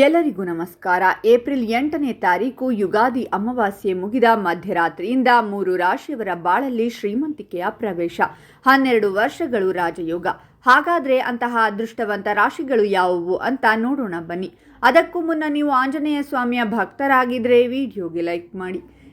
ಎಲ್ಲರಿಗೂ ನಮಸ್ಕಾರ. ಏಪ್ರಿಲ್ ಎಂಟನೇ ತಾರೀಕು ಯುಗಾದಿ ಅಮಾವಾಸ್ಯೆ ಮುಗಿದ ಮಧ್ಯರಾತ್ರಿಯಿಂದ ಮೂರು ರಾಶಿಯವರ ಬಾಳಲ್ಲಿ ಶ್ರೀಮಂತಿಕೆಯ ಪ್ರವೇಶ. ಹನ್ನೆರಡು ವರ್ಷಗಳು ರಾಜಯೋಗ. ಹಾಗಾದ್ರೆ ಅಂತಹ ಅದೃಷ್ಟವಂತ ರಾಶಿಗಳು ಯಾವುವು ಅಂತ ನೋಡೋಣ ಬನ್ನಿ. ಅದಕ್ಕೂ ಮುನ್ನ ನೀವು ಆಂಜನೇಯ ಸ್ವಾಮಿಯ ಭಕ್ತರಾಗಿದ್ದರೆ ವಿಡಿಯೋಗೆ ಲೈಕ್ ಮಾಡಿ.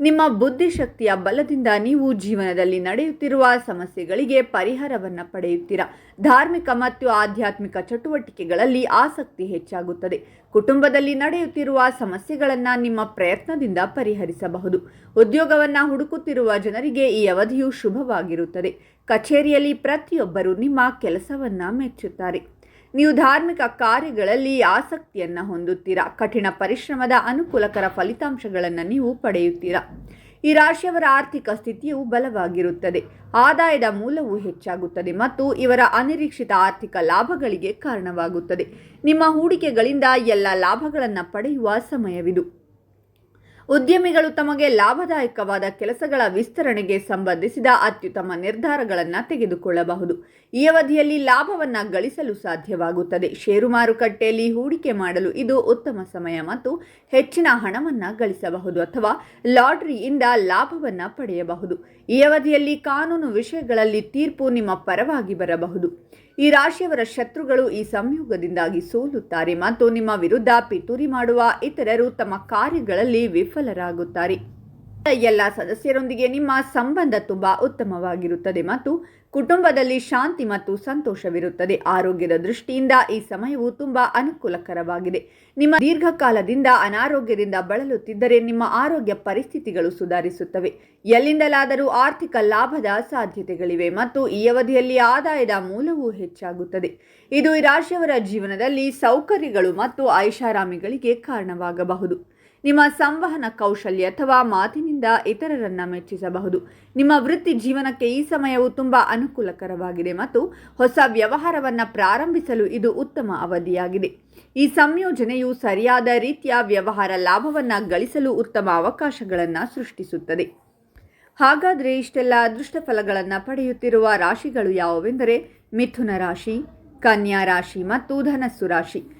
ನಿಮ್ಮ ಬುದ್ಧಿಶಕ್ತಿಯ ಬಲದಿಂದ ನೀವು ಜೀವನದಲ್ಲಿ ನಡೆಯುತ್ತಿರುವ ಸಮಸ್ಯೆಗಳಿಗೆ ಪರಿಹಾರವನ್ನು ಪಡೆಯುತ್ತೀರಾ? ಧಾರ್ಮಿಕ ಮತ್ತು ಆಧ್ಯಾತ್ಮಿಕ ಚಟುವಟಿಕೆಗಳಲ್ಲಿ ಆಸಕ್ತಿ ಹೆಚ್ಚಾಗುತ್ತದೆ. ಕುಟುಂಬದಲ್ಲಿ ನಡೆಯುತ್ತಿರುವ ಸಮಸ್ಯೆಗಳನ್ನು ನಿಮ್ಮ ಪ್ರಯತ್ನದಿಂದ ಪರಿಹರಿಸಬಹುದು. ಉದ್ಯೋಗವನ್ನು ಹುಡುಕುತ್ತಿರುವ ಜನರಿಗೆ ಈ ಅವಧಿಯು ಶುಭವಾಗಿರುತ್ತದೆ. ಕಚೇರಿಯಲ್ಲಿ ಪ್ರತಿಯೊಬ್ಬರು ನಿಮ್ಮ ಕೆಲಸವನ್ನು ಮೆಚ್ಚುತ್ತಾರೆ. ನೀವು ಧಾರ್ಮಿಕ ಕಾರ್ಯಗಳಲ್ಲಿ ಆಸಕ್ತಿಯನ್ನು ಹೊಂದುತ್ತೀರಾ? ಕಠಿಣ ಪರಿಶ್ರಮದ ಅನುಕೂಲಕರ ಫಲಿತಾಂಶಗಳನ್ನು ನೀವು ಪಡೆಯುತ್ತೀರಾ? ಈ ರಾಶಿಯವರ ಆರ್ಥಿಕ ಸ್ಥಿತಿಯು ಬಲವಾಗಿರುತ್ತದೆ. ಆದಾಯದ ಮೂಲವು ಹೆಚ್ಚಾಗುತ್ತದೆ ಮತ್ತು ಇವರ ಅನಿರೀಕ್ಷಿತ ಆರ್ಥಿಕ ಲಾಭಗಳಿಗೆ ಕಾರಣವಾಗುತ್ತದೆ. ನಿಮ್ಮ ಹೂಡಿಕೆಗಳಿಂದ ಎಲ್ಲ ಲಾಭಗಳನ್ನು ಪಡೆಯುವ ಸಮಯವಿದು. ಉದ್ಯಮಿಗಳು ತಮಗೆ ಲಾಭದಾಯಕವಾದ ಕೆಲಸಗಳ ವಿಸ್ತರಣೆಗೆ ಸಂಬಂಧಿಸಿದ ಅತ್ಯುತ್ತಮ ನಿರ್ಧಾರಗಳನ್ನು ತೆಗೆದುಕೊಳ್ಳಬಹುದು. ಈ ಅವಧಿಯಲ್ಲಿ ಲಾಭವನ್ನು ಗಳಿಸಲು ಸಾಧ್ಯವಾಗುತ್ತದೆ. ಷೇರು ಮಾರುಕಟ್ಟೆಯಲ್ಲಿ ಹೂಡಿಕೆ ಮಾಡಲು ಇದು ಉತ್ತಮ ಸಮಯ ಮತ್ತು ಹೆಚ್ಚಿನ ಹಣವನ್ನು ಗಳಿಸಬಹುದು ಅಥವಾ ಲಾಟರಿಯಿಂದ ಲಾಭವನ್ನು ಪಡೆಯಬಹುದು. ಈ ಅವಧಿಯಲ್ಲಿ ಕಾನೂನು ವಿಷಯಗಳಲ್ಲಿ ತೀರ್ಪು ನಿಮ್ಮ ಪರವಾಗಿ ಬರಬಹುದು. ಈ ರಾಶಿಯವರ ಶತ್ರುಗಳು ಈ ಸಂಯೋಗದಿಂದಾಗಿ ಸೋಲುತ್ತಾರೆ. ಮತ್ತು ನಿಮ್ಮ ವಿರುದ್ಧ ಪಿತೂರಿ ಮಾಡುವ ಇತರರು ತಮ್ಮ ಕಾರ್ಯಗಳಲ್ಲಿ ವಿಫಲರಾಗುತ್ತಾರೆ. ಎಲ್ಲ ಸದಸ್ಯರೊಂದಿಗೆ ನಿಮ್ಮ ಸಂಬಂಧ ತುಂಬಾ ಉತ್ತಮವಾಗಿರುತ್ತದೆ ಮತ್ತು ಕುಟುಂಬದಲ್ಲಿ ಶಾಂತಿ ಮತ್ತು ಸಂತೋಷವಿರುತ್ತದೆ. ಆರೋಗ್ಯದ ದೃಷ್ಟಿಯಿಂದ ಈ ಸಮಯವು ತುಂಬಾ ಅನುಕೂಲಕರವಾಗಿದೆ. ನಿಮ್ಮ ದೀರ್ಘಕಾಲದಿಂದ ಅನಾರೋಗ್ಯದಿಂದ ಬಳಲುತ್ತಿದ್ದರೆ ನಿಮ್ಮ ಆರೋಗ್ಯ ಪರಿಸ್ಥಿತಿಗಳು ಸುಧಾರಿಸುತ್ತವೆ. ಎಲ್ಲಿಂದಲಾದರೂ ಆರ್ಥಿಕ ಲಾಭದ ಸಾಧ್ಯತೆಗಳಿವೆ ಮತ್ತು ಈ ಅವಧಿಯಲ್ಲಿ ಆದಾಯದ ಮೂಲವೂ ಹೆಚ್ಚಾಗುತ್ತದೆ. ಇದು ಈ ರಾಶಿಯವರ ಜೀವನದಲ್ಲಿ ಸೌಕರ್ಯಗಳು ಮತ್ತು ಐಷಾರಾಮಿಗಳಿಗೆ ಕಾರಣವಾಗಬಹುದು. ನಿಮ್ಮ ಸಂವಹನ ಕೌಶಲ್ಯ ಅಥವಾ ಮಾತಿನಿಂದ ಇತರರನ್ನು ಮೆಚ್ಚಿಸಬಹುದು. ನಿಮ್ಮ ವೃತ್ತಿ ಜೀವನಕ್ಕೆ ಈ ಸಮಯವು ತುಂಬ ಅನುಕೂಲಕರವಾಗಿದೆ ಮತ್ತು ಹೊಸ ವ್ಯವಹಾರವನ್ನು ಪ್ರಾರಂಭಿಸಲು ಇದು ಉತ್ತಮ ಅವಧಿಯಾಗಿದೆ. ಈ ಸಂಯೋಜನೆಯು ಸರಿಯಾದ ರೀತಿಯ ವ್ಯವಹಾರ ಲಾಭವನ್ನು ಗಳಿಸಲು ಉತ್ತಮ ಅವಕಾಶಗಳನ್ನು ಸೃಷ್ಟಿಸುತ್ತದೆ. ಹಾಗಾದರೆ ಇಷ್ಟೆಲ್ಲ ಅದೃಷ್ಟ ಫಲಗಳನ್ನು ಪಡೆಯುತ್ತಿರುವ ರಾಶಿಗಳು ಯಾವುವೆಂದರೆ ಮಿಥುನ ರಾಶಿ, ಕನ್ಯಾ ರಾಶಿ ಮತ್ತು ಧನಸ್ಸು ರಾಶಿ.